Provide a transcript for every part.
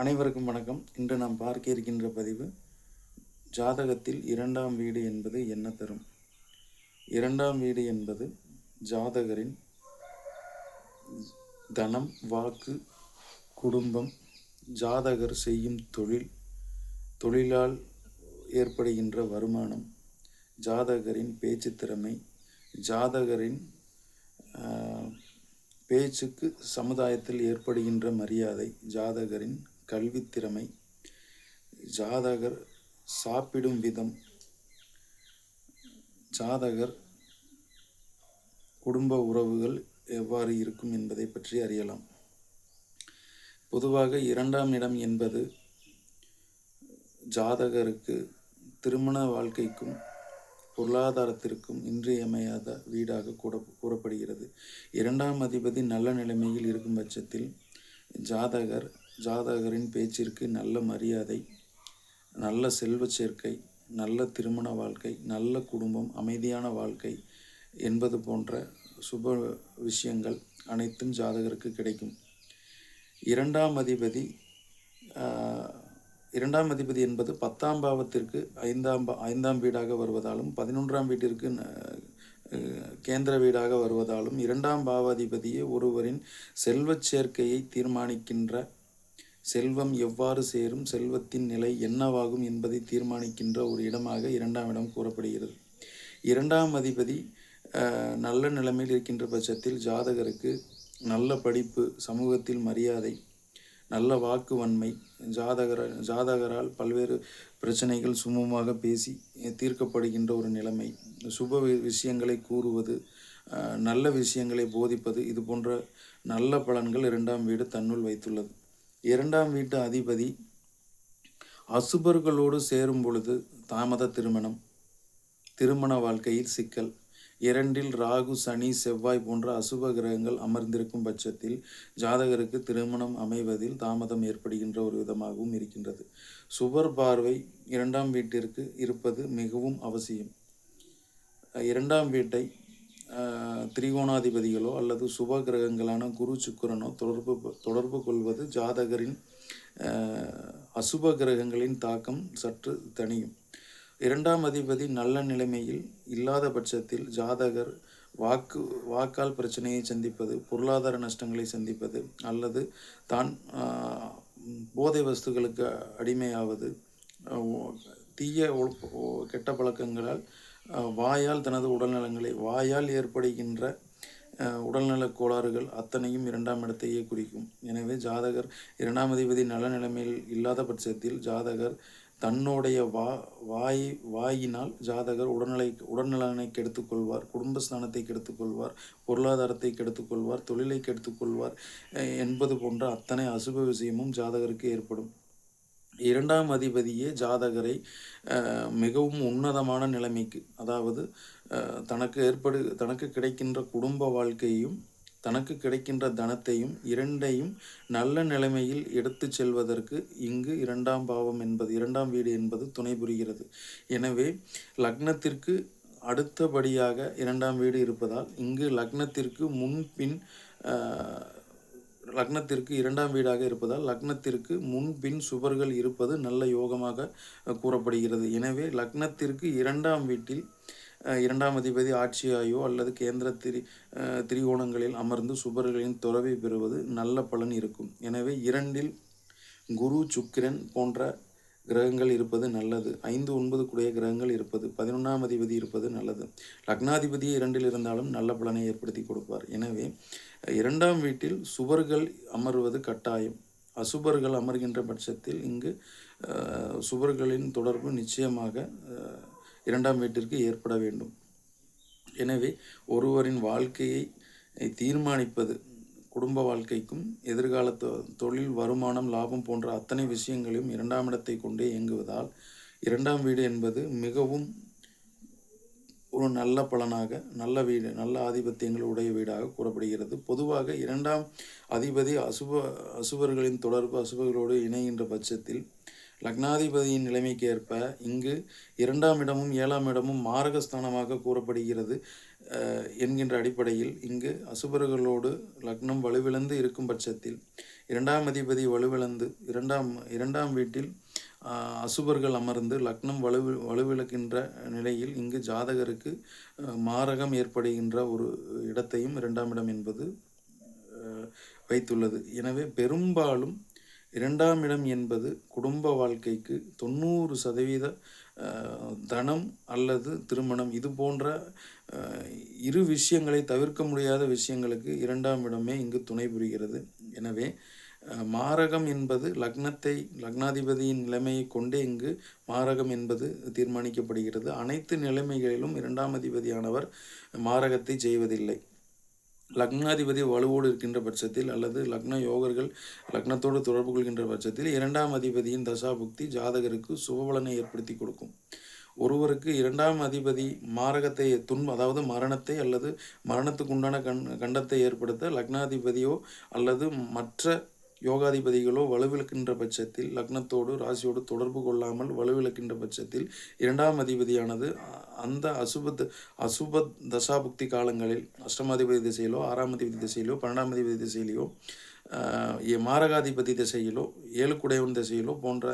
அனைவருக்கும் வணக்கம். இன்று நாம் பார்க்க இருக்கின்ற பதிவு ஜாதகத்தில் இரண்டாம் வீடு என்பது என்ன தரும்? இரண்டாம் வீடு என்பது ஜாதகரின் தனம் வாக்கு குடும்பம் ஜாதகர் செய்யும் தொழில் தொழிலால் ஏற்படுகின்ற வருமானம் ஜாதகரின் பேச்சு திறமை ஜாதகரின் பேச்சுக்கு சமுதாயத்தில் ஏற்படுகின்ற மரியாதை ஜாதகரின் கல்வித்திறமை ஜாதகர் சாப்பிடும் விதம் ஜாதகர் குடும்ப உறவுகள் எவ்வாறு இருக்கும் என்பதை பற்றி அறியலாம். பொதுவாக இரண்டாம் இடம் என்பது ஜாதகருக்கு திருமண வாழ்க்கைக்கும் பொருளாதாரத்திற்கும் இன்றியமையாத வீடாக கூட கூறப்படுகிறது. இரண்டாம் அதிபதி நல்ல நிலைமையில் இருக்கும் பட்சத்தில் ஜாதகர் ஜாதகரின் பேச்சிற்கு நல்ல மரியாதை நல்ல செல்வச் சேர்க்கை நல்ல திருமண வாழ்க்கை நல்ல குடும்பம் அமைதியான வாழ்க்கை என்பது போன்ற சுப விஷயங்கள் அனைத்தும் ஜாதகருக்கு கிடைக்கும். இரண்டாம் அதிபதி இரண்டாம் அதிபதி என்பது பத்தாம் பாவத்திற்கு ஐந்தாம் பா- ஐந்தாம் வீடாக வருவதாலும் பதினொன்றாம் வீட்டிற்கு கேந்திர வீடாக வருவதாலும் இரண்டாம் பாவாதிபதியே ஒருவரின் செல்வச் சேர்க்கையை தீர்மானிக்கின்ற செல்வம் எவ்வாறு சேரும்? செல்வத்தின் நிலை என்னவாகும் என்பதை தீர்மானிக்கின்ற ஒரு இடமாக இரண்டாம் இடம் கூறப்படுகிறது. இரண்டாம் அதிபதி நல்ல நிலைமையில் இருக்கின்ற பட்சத்தில் ஜாதகருக்கு நல்ல படிப்பு சமூகத்தில் மரியாதை நல்ல வாக்குவன்மை ஜாதகர ஜாதகரால் பல்வேறு பிரச்சனைகள் சுமூகமாக பேசி தீர்க்கப்படுகின்ற ஒரு நிலைமை. சுப வி- விஷயங்களை கூறுவது நல்ல விஷயங்களை போதிப்பது இது போன்ற நல்ல பலன்கள் இரண்டாம் வீடு தன்னுள் வைத்துள்ளது. இரண்டாம் வீட்டு அதிபதி அசுபர்களோடு சேரும் பொழுது தாமத திருமணம் திருமண வாழ்க்கையில் சிக்கல். இரண்டில் ராகு சனி செவ்வாய் போன்ற அசுப கிரகங்கள் அமர்ந்திருக்கும் பட்சத்தில் ஜாதகருக்கு திருமணம் அமைவதில் தாமதம் ஏற்படுகின்ற ஒரு விதமாகவும் இருக்கின்றது. சுபர் பார்வை இரண்டாம் வீட்டிற்கு இருப்பது மிகவும் அவசியம். இரண்டாம் வீட்டை திரிகோணாதிபதிகளோ அல்லது சுப கிரகங்களான குரு சுக்கரனோ தொடர்பு தொடர்பு கொள்வது ஜாதகரின் அசுப கிரகங்களின் தாக்கம் சற்று தனியும் இரண்டாம் அதிபதி நல்ல நிலைமையில் இல்லாத பட்சத்தில் ஜாதகர் வாக்கு வாக்கால் பிரச்சனையை சந்திப்பது பொருளாதார நஷ்டங்களை சந்திப்பது அல்லது தான் போதை வஸ்துகளுக்கு அடிமையாவது தீய கெட்ட பழக்கங்களால் வாயால் தனது உடல்நலங்களை வாயால் ஏற்படுகின்ற உடல்நலக் கோளாறுகள் அத்தனையும் இரண்டாம் இடத்தையே குறிக்கும். எனவே ஜாதகர் இரண்டாம் அதிபதி நல நிலைமையில் இல்லாத பட்சத்தில் ஜாதகர் தன்னுடைய வா வாய் வாயினால் ஜாதகர் உடல்நிலை உடல்நலனை கெடுத்துக்கொள்வார் குடும்பஸ்தானத்தை கெடுத்துக்கொள்வார் பொருளாதாரத்தை கெடுத்துக்கொள்வார் தொழிலை கெடுத்துக்கொள்வார் என்பது போன்ற அத்தனை அசுப விஷயமும் ஜாதகருக்கு ஏற்படும். இரண்டாம் அதிபதியே ஜாதகரை மிகவும் உன்னதமான நிலைமைக்கு அதாவது தனக்கு ஏற்படு தனக்கு கிடைக்கின்ற குடும்ப வாழ்க்கையையும் தனக்கு கிடைக்கின்ற தனத்தையும் இரண்டையும் நல்ல நிலைமையில் எடுத்து செல்வதற்கு இங்கு இரண்டாம் பாவம் என்பது இரண்டாம் வீடு என்பது துணை புரிகிறது. எனவே லக்னத்திற்கு அடுத்தபடியாக இரண்டாம் வீடு இருப்பதால் இங்கு லக்னத்திற்கு முன்பின் லக்னத்திற்கு இரண்டாம் வீடாக இருப்பதால் லக்னத்திற்கு முன்பின் சுவர்கள் இருப்பது நல்ல யோகமாக கூறப்படுகிறது. எனவே லக்னத்திற்கு இரண்டாம் வீட்டில் இரண்டாம் அதிபதி ஆட்சியாயோ அல்லது கேந்திர திரி திரிகோணங்களில் அமர்ந்து சுபர்களின் துறவை பெறுவது நல்ல பலன் இருக்கும். எனவே இரண்டில் குரு சுக்கிரன் போன்ற கிரகங்கள் இருப்பது நல்லது. ஐந்து ஒன்பது கூடிய கிரகங்கள் இருப்பது பதினொன்றாம் அதிபதி இருப்பது நல்லது. லக்னாதிபதியே இரண்டில் இருந்தாலும் நல்ல பலனை ஏற்படுத்தி கொடுப்பார். எனவே இரண்டாம் வீட்டில் சுவர்கள் அமர்வது கட்டாயம். அசுபர்கள் அமர்கின்ற பட்சத்தில் இங்கு சுவர்களின் தொடர்பு நிச்சயமாக இரண்டாம் வீட்டிற்கு ஏற்பட வேண்டும். எனவே ஒருவரின் வாழ்க்கையை தீர்மானிப்பது குடும்ப வாழ்க்கைக்கும் எதிர்கால தொழில் வருமானம் லாபம் போன்ற அத்தனை விஷயங்களையும் இரண்டாம் இடத்தை கொண்டே இயங்குவதால் இரண்டாம் வீடு என்பது மிகவும் ஒரு நல்ல பலனாக நல்ல வீடு நல்ல ஆதிபத்தியங்கள் உடைய வீடாக கூறப்படுகிறது. பொதுவாக இரண்டாம் அதிபதி அசுப அசுபர்களின் தொடர்பு அசுபர்களோடு இணைகின்ற பட்சத்தில் லக்னாதிபதியின் நிலைமைக்கு ஏற்ப இங்கு இரண்டாம் இடமும் ஏழாம் இடமும் மாரகஸ்தானமாக கூறப்படுகிறது என்கின்ற அடிப்படையில் இங்கு அசுபர்களோடு லக்னம் வலுவிழந்து இருக்கும் பட்சத்தில் இரண்டாம் அதிபதி வலுவிழந்து இரண்டாம் இரண்டாம் வீட்டில் அசுபர்கள் அமர்ந்து லக்னம் வலுவி வலுவிழக்கின்ற நிலையில் இங்கு ஜாதகருக்கு மாரகம் ஏற்படுகின்ற ஒரு இடத்தையும் இரண்டாம் இடம் என்பது வைத்துள்ளது. எனவே பெரும்பாலும் இரண்டாம் இடம் என்பது குடும்ப வாழ்க்கைக்கு தொண்ணூறு சதவீத தனம் அல்லது திருமணம். இது போன்ற இரு விஷயங்களை தவிர்க்க முடியாத விஷயங்களுக்கு இரண்டாம் இடமே இங்கு துணை புரிகிறது. எனவே மாரகம் என்பது லக்னத்தை லக்னாதிபதியின் நிலைமையை கொண்டே இங்கு மாரகம் என்பது தீர்மானிக்கப்படுகிறது. அனைத்து நிலைமைகளிலும் இரண்டாம் அதிபதியானவர் மாரகத்தை செய்வதில்லை. லக்னாதிபதி வலுவோடு இருக்கின்ற பட்சத்தில் அல்லது லக்ன யோகர்கள் லக்னத்தோடு தொடர்பு கொள்கின்ற பட்சத்தில் இரண்டாம் அதிபதியின் தசாபுக்தி ஜாதகருக்கு சுபபலனை ஏற்படுத்தி கொடுக்கும். ஒருவருக்கு இரண்டாம் அதிபதி மாரகத்தை துன்ப அதாவது மரணத்தை அல்லது மரணத்துக்கு உண்டான கண் கண்டத்தை ஏற்படுத்த லக்னாதிபதியோ அல்லது மற்ற யோகாதிபதிகளோ வலுவிழக்கின்ற பட்சத்தில் லக்னத்தோடு ராசியோடு தொடர்பு கொள்ளாமல் வலுவிழக்கின்ற பட்சத்தில் இரண்டாம் அதிபதியானது அந்த அசுப த- அசுப தசாபுக்தி காலங்களில் அஷ்டமாதிபதி திசையிலோ ஆறாம் அதிபதி திசையிலோ பன்னெண்டாம் அதிபதி திசையிலோ மாரகாதிபதி திசையிலோ ஏழுக்குடையவன் திசையிலோ போன்ற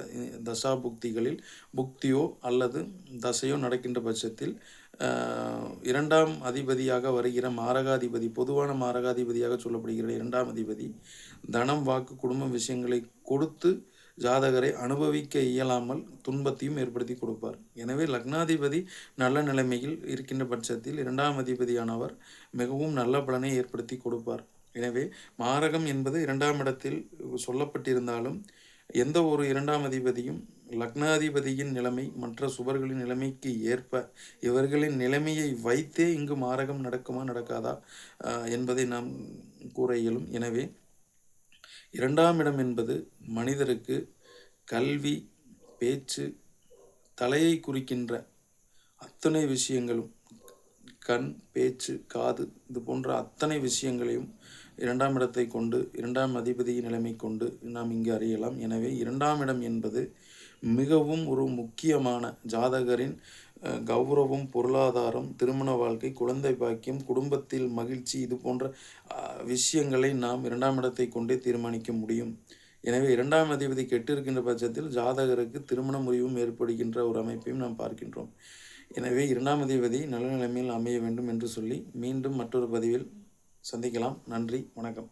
தசாபுக்திகளில் புக்தியோ அல்லது தசையோ நடக்கின்ற பட்சத்தில் இரண்டாம் அதிபதியாக வருகிற மாரகாதிபதி பொதுவான மாரகாதிபதியாக சொல்லப்படுகிற இரண்டாம் அதிபதி தனம் வாக்கு குடும்ப விஷயங்களை கொடுத்து ஜாதகரை அனுபவிக்க இயலாமல் துன்பத்தையும் ஏற்படுத்தி கொடுப்பார். எனவே லக்னாதிபதி நல்ல நிலைமையில் இருக்கின்ற பட்சத்தில் இரண்டாம் அதிபதியானவர் மிகவும் நல்ல பலனை ஏற்படுத்தி கொடுப்பார். எனவே மாரகம் என்பது இரண்டாம் இடத்தில் சொல்லப்பட்டிருந்தாலும் எந்த ஒரு இரண்டாம் அதிபதியும் லக்னாதிபதியின் நிலைமை மற்ற சுவர்களின் நிலைமைக்கு ஏற்ப இவர்களின் நிலைமையை வைத்தே இங்கு மாரகம் நடக்குமா நடக்காதா என்பதை நாம் கூற இயலும். எனவே இரண்டாம் இடம் என்பது மனிதருக்கு கல்வி பேச்சு தலையை குறிக்கின்ற அத்தனை விஷயங்களும் கண் பேச்சு காது இது போன்ற அத்தனை விஷயங்களையும் இரண்டாம் இடத்தை கொண்டு இரண்டாம் அதிபதியின் நிலைமை கொண்டு நாம் இங்கு அறியலாம். எனவே இரண்டாம் இடம் என்பது மிகவும் ஒரு முக்கியமான ஜாதகரின் கௌரவம் பொருளாதாரம் திருமண வாழ்க்கை குழந்தை பாக்கியம் குடும்பத்தில் மகிழ்ச்சி இது போன்ற விஷயங்களை நாம் இரண்டாம் இடத்தை கொண்டே தீர்மானிக்க முடியும். எனவே இரண்டாம் அதிபதி கெட்டிருக்கின்ற பட்சத்தில் ஜாதகருக்கு திருமண முறிவும் ஏற்படுகின்ற ஒரு அமைப்பையும் நாம் பார்க்கின்றோம். எனவே இரண்டாம் அதிபதி நல்ல நிலைமையில் அமைய வேண்டும் என்று சொல்லி மீண்டும் மற்றொரு பதிவில் சந்திக்கலாம். நன்றி. வணக்கம்.